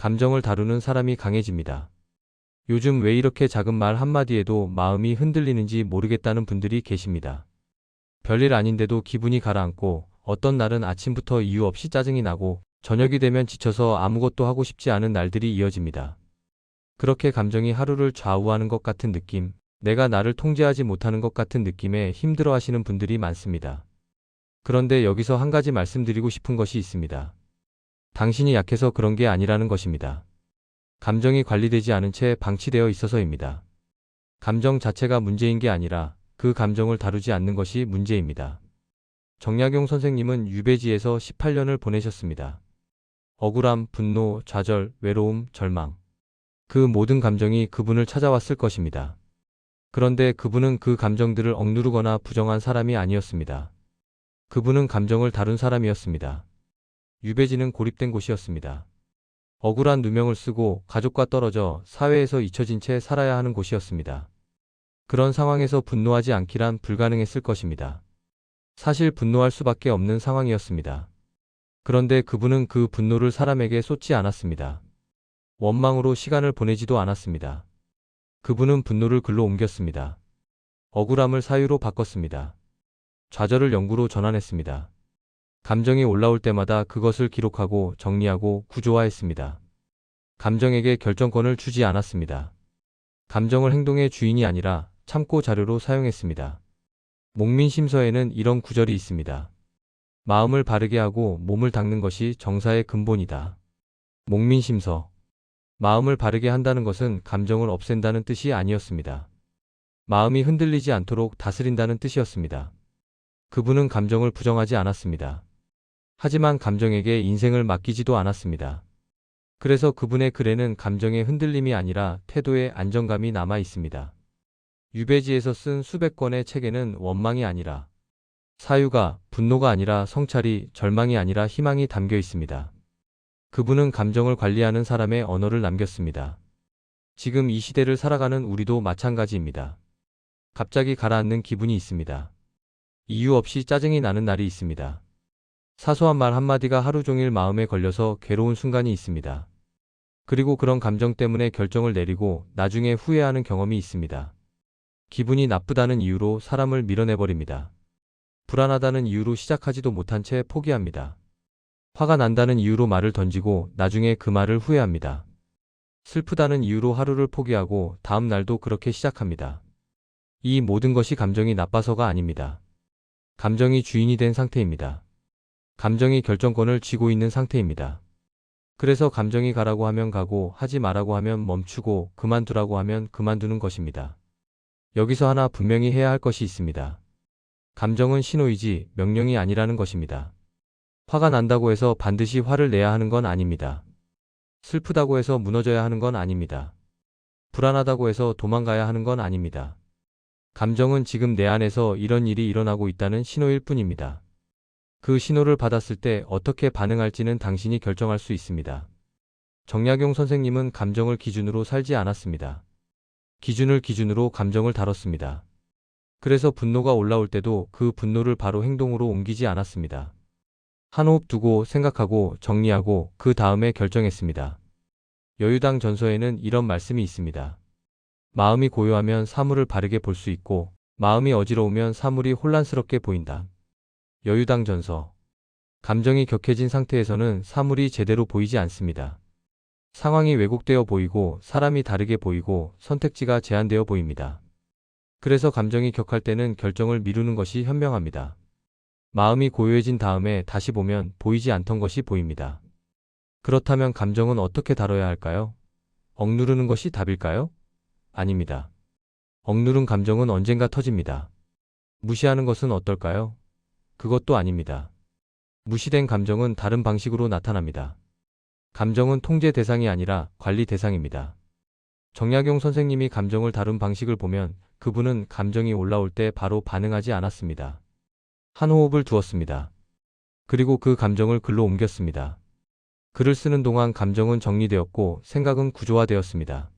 감정을 다루는 사람이 강해집니다. 요즘 왜 이렇게 작은 말 한마디에도 마음이 흔들리는지 모르겠다는 분들이 계십니다. 별일 아닌데도 기분이 가라앉고 어떤 날은 아침부터 이유 없이 짜증이 나고 저녁이 되면 지쳐서 아무것도 하고 싶지 않은 날들이 이어집니다. 그렇게 감정이 하루를 좌우하는 것 같은 느낌, 내가 나를 통제하지 못하는 것 같은 느낌에 힘들어 하시는 분들이 많습니다. 그런데 여기서 한 가지 말씀드리고 싶은 것이 있습니다. 당신이 약해서 그런 게 아니라는 것입니다. 감정이 관리되지 않은 채 방치되어 있어서입니다. 감정 자체가 문제인 게 아니라 그 감정을 다루지 않는 것이 문제입니다. 정약용 선생님은 유배지에서 18년을 보내셨습니다. 억울함, 분노, 좌절, 외로움, 절망. 그 모든 감정이 그분을 찾아왔을 것입니다. 그런데 그분은 그 감정들을 억누르거나 부정한 사람이 아니었습니다. 그분은 감정을 다룬 사람이었습니다. 유배지는 고립된 곳이었습니다. 억울한 누명을 쓰고 가족과 떨어져 사회에서 잊혀진 채 살아야 하는 곳이었습니다. 그런 상황에서 분노하지 않기란 불가능했을 것입니다. 사실 분노할 수밖에 없는 상황이었습니다. 그런데 그분은 그 분노를 사람에게 쏟지 않았습니다. 원망으로 시간을 보내지도 않았습니다. 그분은 분노를 글로 옮겼습니다. 억울함을 사유로 바꿨습니다. 좌절을 연구로 전환했습니다. 감정이 올라올 때마다 그것을 기록하고 정리하고 구조화했습니다. 감정에게 결정권을 주지 않았습니다. 감정을 행동의 주인이 아니라 참고 자료로 사용했습니다. 목민심서에는 이런 구절이 있습니다. 마음을 바르게 하고 몸을 닦는 것이 정사의 근본이다. 목민심서. 마음을 바르게 한다는 것은 감정을 없앤다는 뜻이 아니었습니다. 마음이 흔들리지 않도록 다스린다는 뜻이었습니다. 그분은 감정을 부정하지 않았습니다. 하지만 감정에게 인생을 맡기지도 않았습니다. 그래서 그분의 글에는 감정의 흔들림이 아니라 태도의 안정감이 남아 있습니다. 유배지에서 쓴 수백 권의 책에는 원망이 아니라 사유가, 분노가 아니라 성찰이, 절망이 아니라 희망이 담겨 있습니다. 그분은 감정을 관리하는 사람의 언어를 남겼습니다. 지금 이 시대를 살아가는 우리도 마찬가지입니다. 갑자기 가라앉는 기분이 있습니다. 이유 없이 짜증이 나는 날이 있습니다. 사소한 말 한마디가 하루 종일 마음에 걸려서 괴로운 순간이 있습니다. 그리고 그런 감정 때문에 결정을 내리고 나중에 후회하는 경험이 있습니다. 기분이 나쁘다는 이유로 사람을 밀어내버립니다. 불안하다는 이유로 시작하지도 못한 채 포기합니다. 화가 난다는 이유로 말을 던지고 나중에 그 말을 후회합니다. 슬프다는 이유로 하루를 포기하고 다음 날도 그렇게 시작합니다. 이 모든 것이 감정이 나빠서가 아닙니다. 감정이 주인이 된 상태입니다. 감정이 결정권을 쥐고 있는 상태입니다. 그래서 감정이 가라고 하면 가고 하지 말라고 하면 멈추고 그만두라고 하면 그만두는 것입니다. 여기서 하나 분명히 해야 할 것이 있습니다. 감정은 신호이지 명령이 아니라는 것입니다. 화가 난다고 해서 반드시 화를 내야 하는 건 아닙니다. 슬프다고 해서 무너져야 하는 건 아닙니다. 불안하다고 해서 도망가야 하는 건 아닙니다. 감정은 지금 내 안에서 이런 일이 일어나고 있다는 신호일 뿐입니다. 그 신호를 받았을 때 어떻게 반응할지는 당신이 결정할 수 있습니다. 정약용 선생님은 감정을 기준으로 살지 않았습니다. 기준을 기준으로 감정을 다뤘습니다. 그래서 분노가 올라올 때도 그 분노를 바로 행동으로 옮기지 않았습니다. 한 호흡 두고 생각하고 정리하고 그 다음에 결정했습니다. 여유당 전서에는 이런 말씀이 있습니다. 마음이 고요하면 사물을 바르게 볼 수 있고 마음이 어지러우면 사물이 혼란스럽게 보인다. 여유당 전서. 감정이 격해진 상태에서는 사물이 제대로 보이지 않습니다. 상황이 왜곡되어 보이고 사람이 다르게 보이고 선택지가 제한되어 보입니다. 그래서 감정이 격할 때는 결정을 미루는 것이 현명합니다. 마음이 고요해진 다음에 다시 보면 보이지 않던 것이 보입니다. 그렇다면 감정은 어떻게 다뤄야 할까요? 억누르는 것이 답일까요? 아닙니다. 억누른 감정은 언젠가 터집니다. 무시하는 것은 어떨까요? 그것도 아닙니다. 무시된 감정은 다른 방식으로 나타납니다. 감정은 통제 대상이 아니라 관리 대상입니다. 정약용 선생님이 감정을 다룬 방식을 보면 그분은 감정이 올라올 때 바로 반응하지 않았습니다. 한 호흡을 두었습니다. 그리고 그 감정을 글로 옮겼습니다. 글을 쓰는 동안 감정은 정리되었고 생각은 구조화되었습니다.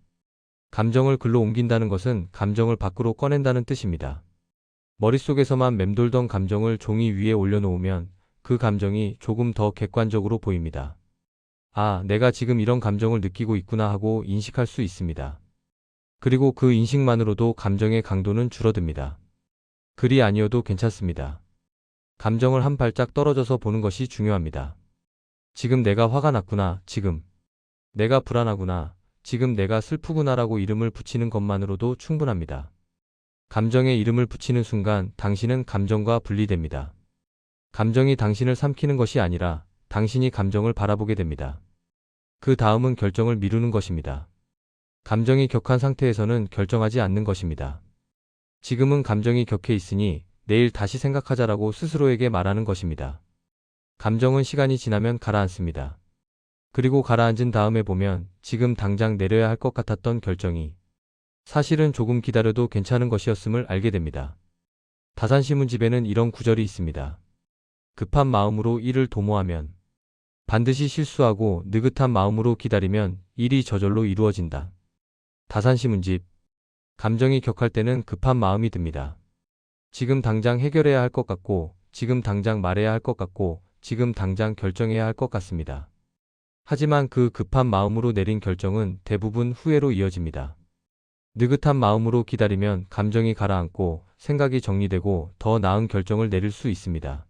감정을 글로 옮긴다는 것은 감정을 밖으로 꺼낸다는 뜻입니다. 머릿속에서만 맴돌던 감정을 종이 위에 올려놓으면 그 감정이 조금 더 객관적으로 보입니다. 아, 내가 지금 이런 감정을 느끼고 있구나 하고 인식할 수 있습니다. 그리고 그 인식만으로도 감정의 강도는 줄어듭니다. 글이 아니어도 괜찮습니다. 감정을 한 발짝 떨어져서 보는 것이 중요합니다. 지금 내가 화가 났구나, 지금. 내가 불안하구나, 지금 내가 슬프구나라고 이름을 붙이는 것만으로도 충분합니다. 감정에 이름을 붙이는 순간 당신은 감정과 분리됩니다. 감정이 당신을 삼키는 것이 아니라 당신이 감정을 바라보게 됩니다. 그 다음은 결정을 미루는 것입니다. 감정이 격한 상태에서는 결정하지 않는 것입니다. 지금은 감정이 격해 있으니 내일 다시 생각하자라고 스스로에게 말하는 것입니다. 감정은 시간이 지나면 가라앉습니다. 그리고 가라앉은 다음에 보면 지금 당장 내려야 할 것 같았던 결정이 사실은 조금 기다려도 괜찮은 것이었음을 알게 됩니다. 다산시문집에는 이런 구절이 있습니다. 급한 마음으로 일을 도모하면 반드시 실수하고 느긋한 마음으로 기다리면 일이 저절로 이루어진다. 다산시문집 감정이 격할 때는 급한 마음이 듭니다. 지금 당장 해결해야 할 것 같고, 지금 당장 말해야 할 것 같고, 지금 당장 결정해야 할 것 같습니다. 하지만 그 급한 마음으로 내린 결정은 대부분 후회로 이어집니다. 느긋한 마음으로 기다리면 감정이 가라앉고 생각이 정리되고 더 나은 결정을 내릴 수 있습니다.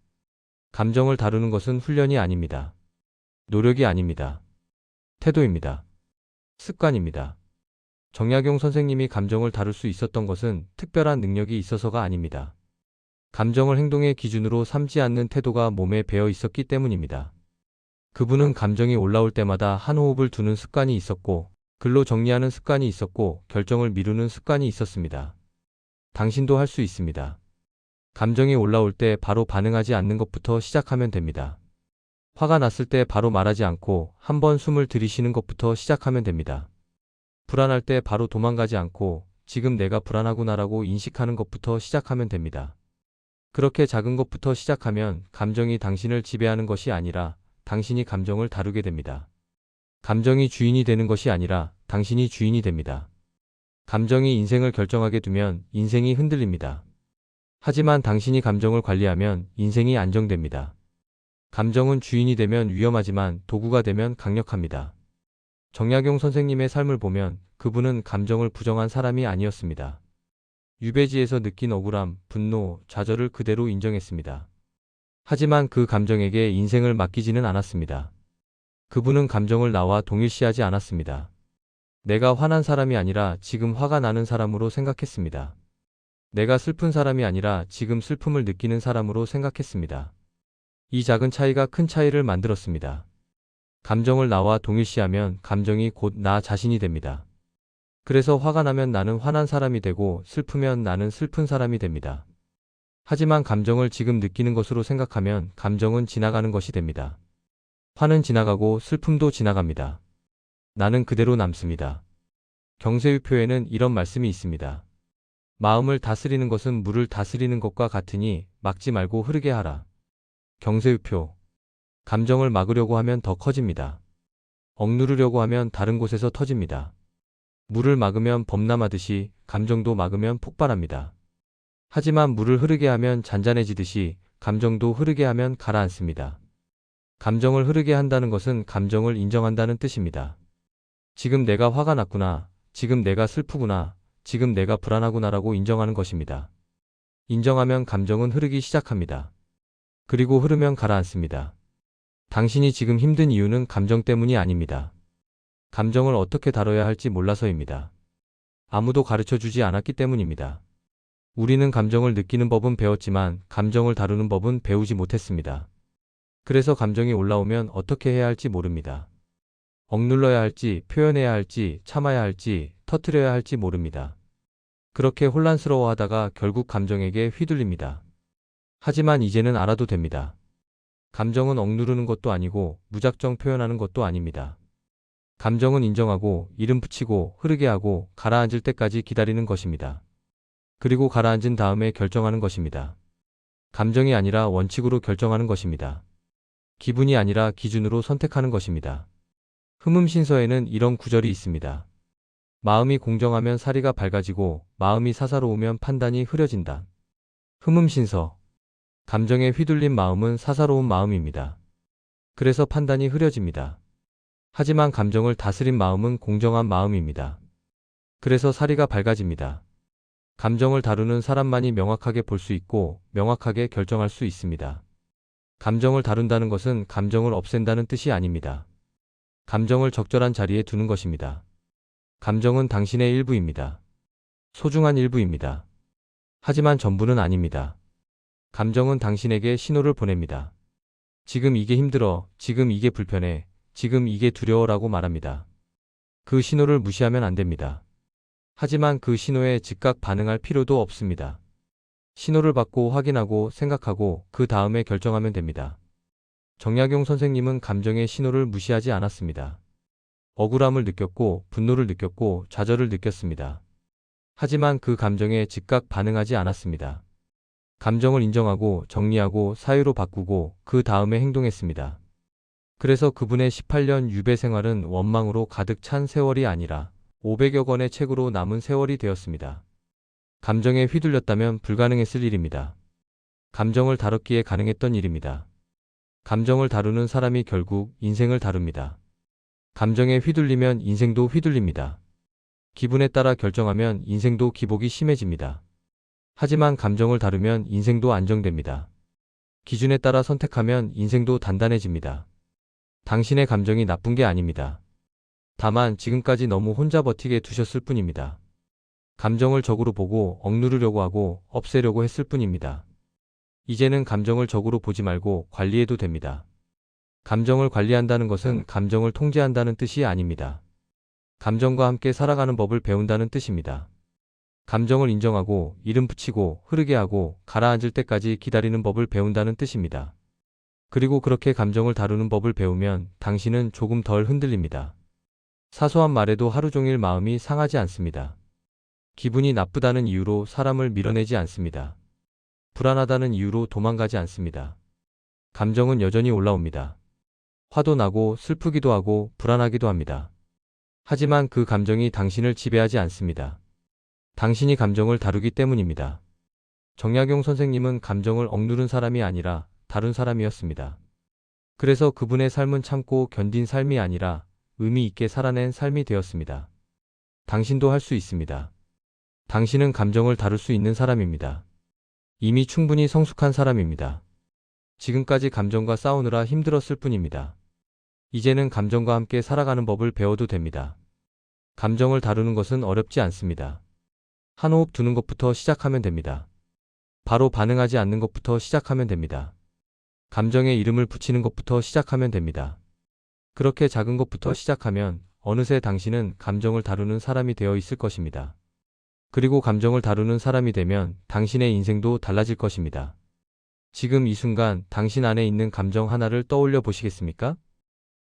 감정을 다루는 것은 훈련이 아닙니다. 노력이 아닙니다. 태도입니다. 습관입니다. 정약용 선생님이 감정을 다룰 수 있었던 것은 특별한 능력이 있어서가 아닙니다. 감정을 행동의 기준으로 삼지 않는 태도가 몸에 배어 있었기 때문입니다. 그분은 감정이 올라올 때마다 한 호흡을 두는 습관이 있었고, 글로 정리하는 습관이 있었고, 결정을 미루는 습관이 있었습니다. 당신도 할 수 있습니다. 감정이 올라올 때 바로 반응하지 않는 것부터 시작하면 됩니다. 화가 났을 때 바로 말하지 않고 한번 숨을 들이쉬는 것부터 시작하면 됩니다. 불안할 때 바로 도망가지 않고 지금 내가 불안하구나라고 인식하는 것부터 시작하면 됩니다. 그렇게 작은 것부터 시작하면 감정이 당신을 지배하는 것이 아니라 당신이 감정을 다루게 됩니다. 감정이 주인이 되는 것이 아니라 당신이 주인이 됩니다. 감정이 인생을 결정하게 두면 인생이 흔들립니다. 하지만 당신이 감정을 관리하면 인생이 안정됩니다. 감정은 주인이 되면 위험하지만 도구가 되면 강력합니다. 정약용 선생님의 삶을 보면 그분은 감정을 부정한 사람이 아니었습니다. 유배지에서 느낀 억울함, 분노, 좌절을 그대로 인정했습니다. 하지만 그 감정에게 인생을 맡기지는 않았습니다. 그분은 감정을 나와 동일시하지 않았습니다. 내가 화난 사람이 아니라 지금 화가 나는 사람으로 생각했습니다. 내가 슬픈 사람이 아니라 지금 슬픔을 느끼는 사람으로 생각했습니다. 이 작은 차이가 큰 차이를 만들었습니다. 감정을 나와 동일시하면 감정이 곧 나 자신이 됩니다. 그래서 화가 나면 나는 화난 사람이 되고 슬프면 나는 슬픈 사람이 됩니다. 하지만 감정을 지금 느끼는 것으로 생각하면 감정은 지나가는 것이 됩니다. 화는 지나가고 슬픔도 지나갑니다. 나는 그대로 남습니다. 경세유표에는 이런 말씀이 있습니다. 마음을 다스리는 것은 물을 다스리는 것과 같으니 막지 말고 흐르게 하라. 경세유표. 감정을 막으려고 하면 더 커집니다. 억누르려고 하면 다른 곳에서 터집니다. 물을 막으면 범람하듯이 감정도 막으면 폭발합니다. 하지만 물을 흐르게 하면 잔잔해지듯이 감정도 흐르게 하면 가라앉습니다. 감정을 흐르게 한다는 것은 감정을 인정한다는 뜻입니다. 지금 내가 화가 났구나. 지금 내가 슬프구나. 지금 내가 불안하구나라고 인정하는 것입니다. 인정하면 감정은 흐르기 시작합니다. 그리고 흐르면 가라앉습니다. 당신이 지금 힘든 이유는 감정 때문이 아닙니다. 감정을 어떻게 다뤄야 할지 몰라서입니다. 아무도 가르쳐 주지 않았기 때문입니다. 우리는 감정을 느끼는 법은 배웠지만 감정을 다루는 법은 배우지 못했습니다. 그래서 감정이 올라오면 어떻게 해야 할지 모릅니다. 억눌러야 할지, 표현해야 할지, 참아야 할지, 터트려야 할지 모릅니다. 그렇게 혼란스러워 하다가 결국 감정에게 휘둘립니다. 하지만 이제는 알아도 됩니다. 감정은 억누르는 것도 아니고 무작정 표현하는 것도 아닙니다. 감정은 인정하고 이름 붙이고 흐르게 하고 가라앉을 때까지 기다리는 것입니다. 그리고 가라앉은 다음에 결정하는 것입니다. 감정이 아니라 원칙으로 결정하는 것입니다. 기분이 아니라 기준으로 선택하는 것입니다. 흠음신서에는 이런 구절이 있습니다. 마음이 공정하면 사리가 밝아지고 마음이 사사로우면 판단이 흐려진다. 흠음신서 감정에 휘둘린 마음은 사사로운 마음입니다. 그래서 판단이 흐려집니다. 하지만 감정을 다스린 마음은 공정한 마음입니다. 그래서 사리가 밝아집니다. 감정을 다루는 사람만이 명확하게 볼 수 있고 명확하게 결정할 수 있습니다. 감정을 다룬다는 것은 감정을 없앤다는 뜻이 아닙니다. 감정을 적절한 자리에 두는 것입니다. 감정은 당신의 일부입니다. 소중한 일부입니다. 하지만 전부는 아닙니다. 감정은 당신에게 신호를 보냅니다. 지금 이게 힘들어, 지금 이게 불편해, 지금 이게 두려워라고 말합니다. 그 신호를 무시하면 안 됩니다. 하지만 그 신호에 즉각 반응할 필요도 없습니다. 신호를 받고 확인하고 생각하고 그 다음에 결정하면 됩니다. 정약용 선생님은 감정의 신호를 무시하지 않았습니다. 억울함을 느꼈고 분노를 느꼈고 좌절을 느꼈습니다. 하지만 그 감정에 즉각 반응하지 않았습니다. 감정을 인정하고 정리하고 사유로 바꾸고 그 다음에 행동했습니다. 그래서 그분의 18년 유배 생활은 원망으로 가득 찬 세월이 아니라 500여 권의 책으로 남은 세월이 되었습니다. 감정에 휘둘렸다면 불가능했을 일입니다. 감정을 다뤘기에 가능했던 일입니다. 감정을 다루는 사람이 결국 인생을 다룹니다. 감정에 휘둘리면 인생도 휘둘립니다. 기분에 따라 결정하면 인생도 기복이 심해집니다. 하지만 감정을 다루면 인생도 안정됩니다. 기준에 따라 선택하면 인생도 단단해집니다. 당신의 감정이 나쁜 게 아닙니다. 다만 지금까지 너무 혼자 버티게 두셨을 뿐입니다. 감정을 적으로 보고 억누르려고 하고 없애려고 했을 뿐입니다. 이제는 감정을 적으로 보지 말고 관리해도 됩니다. 감정을 관리한다는 것은 감정을 통제한다는 뜻이 아닙니다. 감정과 함께 살아가는 법을 배운다는 뜻입니다. 감정을 인정하고 이름 붙이고 흐르게 하고 가라앉을 때까지 기다리는 법을 배운다는 뜻입니다. 그리고 그렇게 감정을 다루는 법을 배우면 당신은 조금 덜 흔들립니다. 사소한 말에도 하루 종일 마음이 상하지 않습니다. 기분이 나쁘다는 이유로 사람을 밀어내지 않습니다. 불안하다는 이유로 도망가지 않습니다. 감정은 여전히 올라옵니다. 화도 나고 슬프기도 하고 불안하기도 합니다. 하지만 그 감정이 당신을 지배하지 않습니다. 당신이 감정을 다루기 때문입니다. 정약용 선생님은 감정을 억누른 사람이 아니라 다룬 사람이었습니다. 그래서 그분의 삶은 참고 견딘 삶이 아니라 의미 있게 살아낸 삶이 되었습니다. 당신도 할 수 있습니다. 당신은 감정을 다룰 수 있는 사람입니다. 이미 충분히 성숙한 사람입니다. 지금까지 감정과 싸우느라 힘들었을 뿐입니다. 이제는 감정과 함께 살아가는 법을 배워도 됩니다. 감정을 다루는 것은 어렵지 않습니다. 한 호흡 두는 것부터 시작하면 됩니다. 바로 반응하지 않는 것부터 시작하면 됩니다. 감정에 이름을 붙이는 것부터 시작하면 됩니다. 그렇게 작은 것부터 시작하면 어느새 당신은 감정을 다루는 사람이 되어 있을 것입니다. 그리고 감정을 다루는 사람이 되면 당신의 인생도 달라질 것입니다. 지금 이 순간 당신 안에 있는 감정 하나를 떠올려 보시겠습니까?